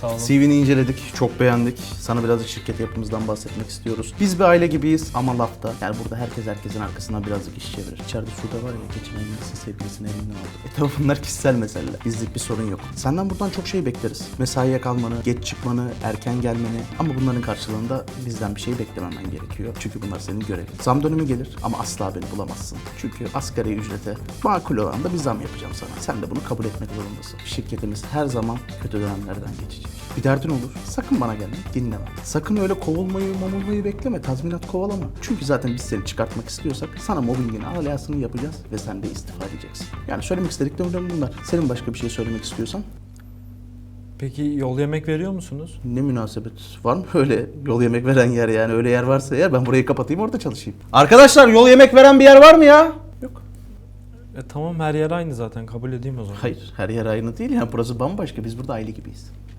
Sağ olun. CV'ni inceledik, çok beğendik. Sana birazcık şirket yapımızdan bahsetmek istiyoruz. Biz bir aile gibiyiz ama lafta. Yani burada herkes herkesin arkasından birazcık iş çevirir. İçeride Suda var ya geçen ayın nasıl sevgilisini elinden aldı. E tabi bunlar kişisel meseleler. Bizlik bir sorun yok. Senden buradan çok şey bekleriz. Mesaiye kalmanı, geç çıkmanı, erken gelmeni. Ama bunların karşılığında bizden bir şey beklememen gerekiyor. Çünkü bunlar senin görevin. Zam dönümü gelir ama asla beni bulamazsın. Çünkü asgari ücrete makul olan da bir zam yapacağım sana. Sen de bunu kabul etmek zorundasın. Şirketimiz her zaman kötü dönemlerden geçecek. Bir derdin olur. Sakın bana gelme. Dinleme. Sakın öyle kovulmayı, mamulmayı bekleme. Tazminat kovalama. Çünkü zaten biz seni çıkartmak istiyorsak sana mobbingin alasını yapacağız ve sen de istifa edeceksin. Yani söylemek istediklerim bunlar. Senin başka bir şey söylemek istiyorsan Peki yol yemek veriyor musunuz? ne münasebet var mı öyle yol yemek veren yer yani öyle yer varsa eğer ben burayı kapatayım orada çalışayım. Arkadaşlar yol yemek veren bir yer var mı ya? Yok. E tamam her yer aynı zaten kabul edeyim o zaman. Hayır her yer aynı değil yani burası bambaşka biz burada aile gibiyiz.